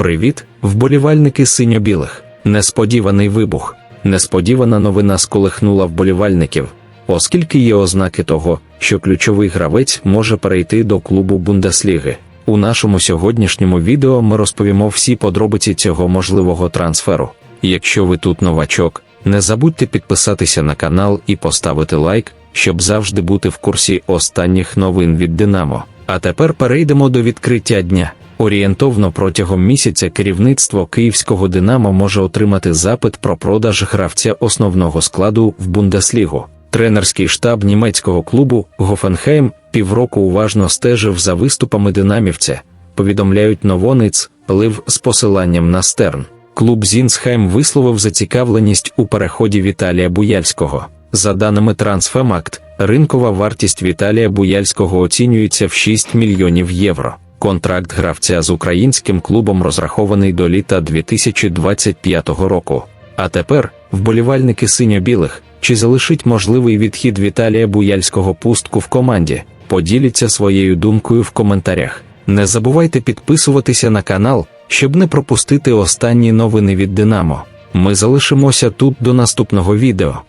Привіт, вболівальники синьо-білих. Несподіваний вибух. Несподівана новина сколихнула вболівальників, оскільки є ознаки того, що ключовий гравець може перейти до клубу Бундесліги. У нашому сьогоднішньому відео ми розповімо всі подробиці цього можливого трансферу. Якщо ви тут новачок, не забудьте підписатися на канал і поставити лайк, щоб завжди бути в курсі останніх новин від Динамо. А тепер перейдемо до відкриття дня. Орієнтовно протягом місяця керівництво київського Динамо може отримати запит про продаж гравця основного складу в Бундеслігу. Тренерський штаб німецького клубу Гофенхейм півроку уважно стежив за виступами динамівця. Повідомляють новониць, лив з посиланням на стерн. Клуб Зінсхайм висловив зацікавленість у переході Віталія Буяльського. За даними Трансфемакт, ринкова вартість Віталія Буяльського оцінюється в 6 мільйонів євро. Контракт гравця з українським клубом розрахований до літа 2025 року. А тепер, вболівальники синьо-білих, чи залишить можливий відхід Віталія Буяльського пустку в команді? Поділіться своєю думкою в коментарях. Не забувайте підписуватися на канал, щоб не пропустити останні новини від Динамо. Ми залишимося тут до наступного відео.